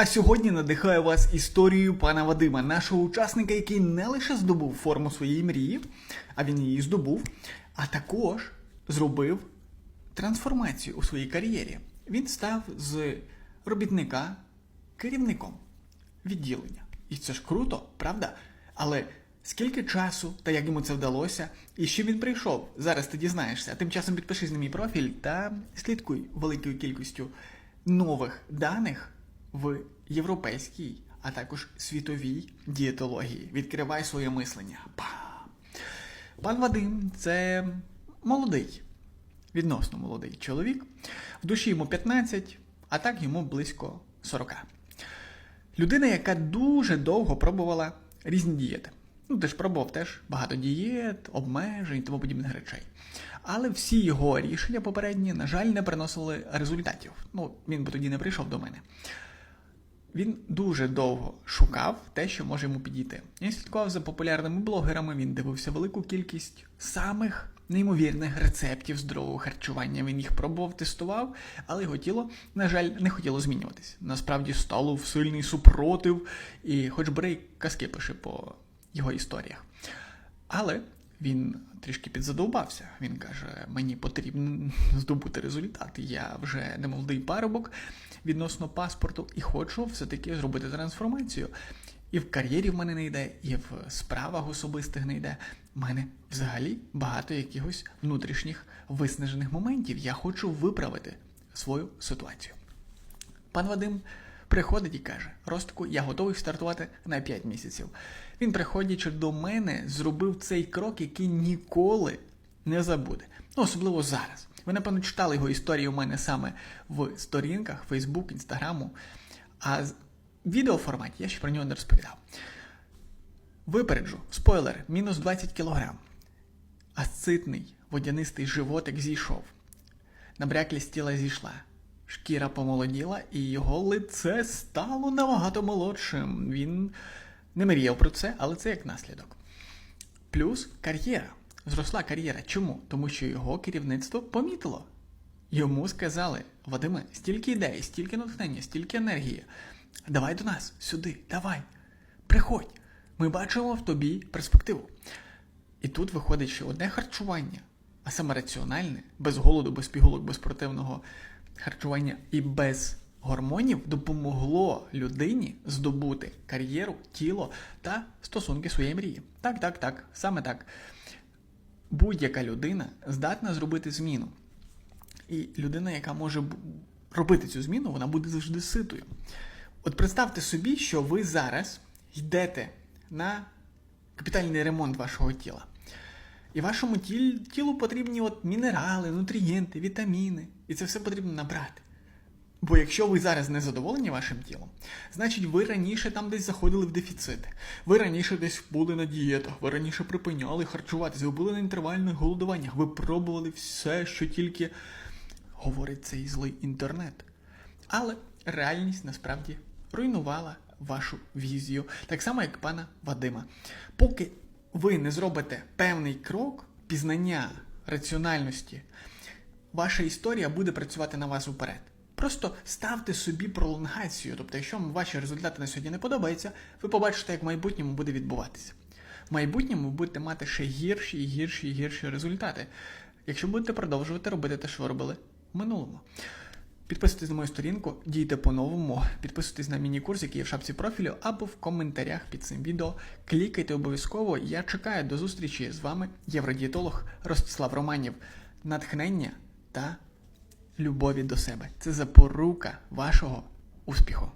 А сьогодні надихаю вас історією пана Вадима, нашого учасника, який не лише здобув форму своєї мрії, а він її здобув, а також зробив трансформацію у своїй кар'єрі. Він став з робітника керівником відділення. І це ж круто, правда? Але скільки часу та як йому це вдалося, і чим він прийшов? Зараз ти дізнаєшся. Тим часом підпишись на мій профіль та слідкуй великою кількістю нових даних в європейській, а також світовій дієтології. Відкривай своє мислення. Пан Вадим це молодий, відносно молодий чоловік. В душі йому 15, а так йому близько 40. Людина, яка дуже довго пробувала різні дієти. Ну, ти ж пробував теж багато дієт, обмежень і тому подібних речей. Але всі його рішення попередні, на жаль, не приносили результатів. Ну, він би тоді не прийшов до мене. Він дуже довго шукав те, що може йому підійти. Він слідкував за популярними блогерами, він дивився велику кількість самих неймовірних рецептів здорового харчування. Він їх пробував, тестував, але його тіло, на жаль, не хотіло змінюватись. Насправді стало в сильний супротив, і хоч Брей казки пише по його історіях. Але він трішки підзадовбався. Він каже: мені потрібно здобути результат. Я вже не молодий парубок відносно паспорту і хочу все-таки зробити трансформацію. І в кар'єрі в мене не йде, і в справах особистих не йде. У мене взагалі багато якихось внутрішніх виснажених моментів. Я хочу виправити свою ситуацію. Пан Вадим приходить і каже: Ростку, я готовий стартувати на 5 місяців. Він, приходячи до мене, зробив цей крок, який ніколи не забуде. Ну, особливо зараз. Ви, напевно, читали його історії у мене саме в сторінках Facebook, Інстаграму. А в відеоформаті я ще про нього не розповідав. Випереджу, спойлер, мінус 20 кг. Асцитний водянистий животик зійшов. Набряклість тіла зійшла. Шкіра помолоділа, і його лице стало набагато молодшим. Він не мріяв про це, але це як наслідок. Плюс кар'єра. Зросла кар'єра. Чому? Тому що його керівництво помітило. Йому сказали: Вадиме, стільки ідей, стільки натхнення, стільки енергії. Давай до нас, сюди, давай. Приходь. Ми бачимо в тобі перспективу. І тут виходить, що одне харчування, а саме раціональне, без голоду, без пігулок, без спортивного харчування і без гормонів допомогло людині здобути кар'єру, тіло та стосунки своєї мрії. Так, так, так, саме так. Будь-яка людина здатна зробити зміну. І людина, яка може робити цю зміну, вона буде завжди ситою. От представте собі, що ви зараз йдете на капітальний ремонт вашого тіла. І вашому тіл, тілу потрібні от мінерали, нутрієнти, вітаміни. І це все потрібно набрати. Бо якщо ви зараз не задоволені вашим тілом, значить ви раніше там десь заходили в дефіцити. Ви раніше десь були на дієтах, ви раніше припиняли харчуватися, ви були на інтервальних голодуваннях, ви пробували все, що тільки говорить цей злий інтернет. Але реальність насправді руйнувала вашу візію, так само як пана Вадима. Поки ви не зробите певний крок пізнання раціональності, ваша історія буде працювати на вас уперед. Просто ставте собі пролонгацію. Тобто, якщо вам ваші результати на сьогодні не подобаються, ви побачите, як в майбутньому буде відбуватися. В майбутньому ви будете мати ще гірші і гірші і гірші результати, якщо будете продовжувати робити те, що ви робили в минулому. Підписуйтесь на мою сторінку, дійте по-новому, підписуйтесь на міні-курс, який є в шапці профілю, або в коментарях під цим відео. Клікайте обов'язково. Я чекаю до зустрічі з вами, євродієтолог Ростислав Романів. Натхнення та любові до себе. Це запорука вашого успіху.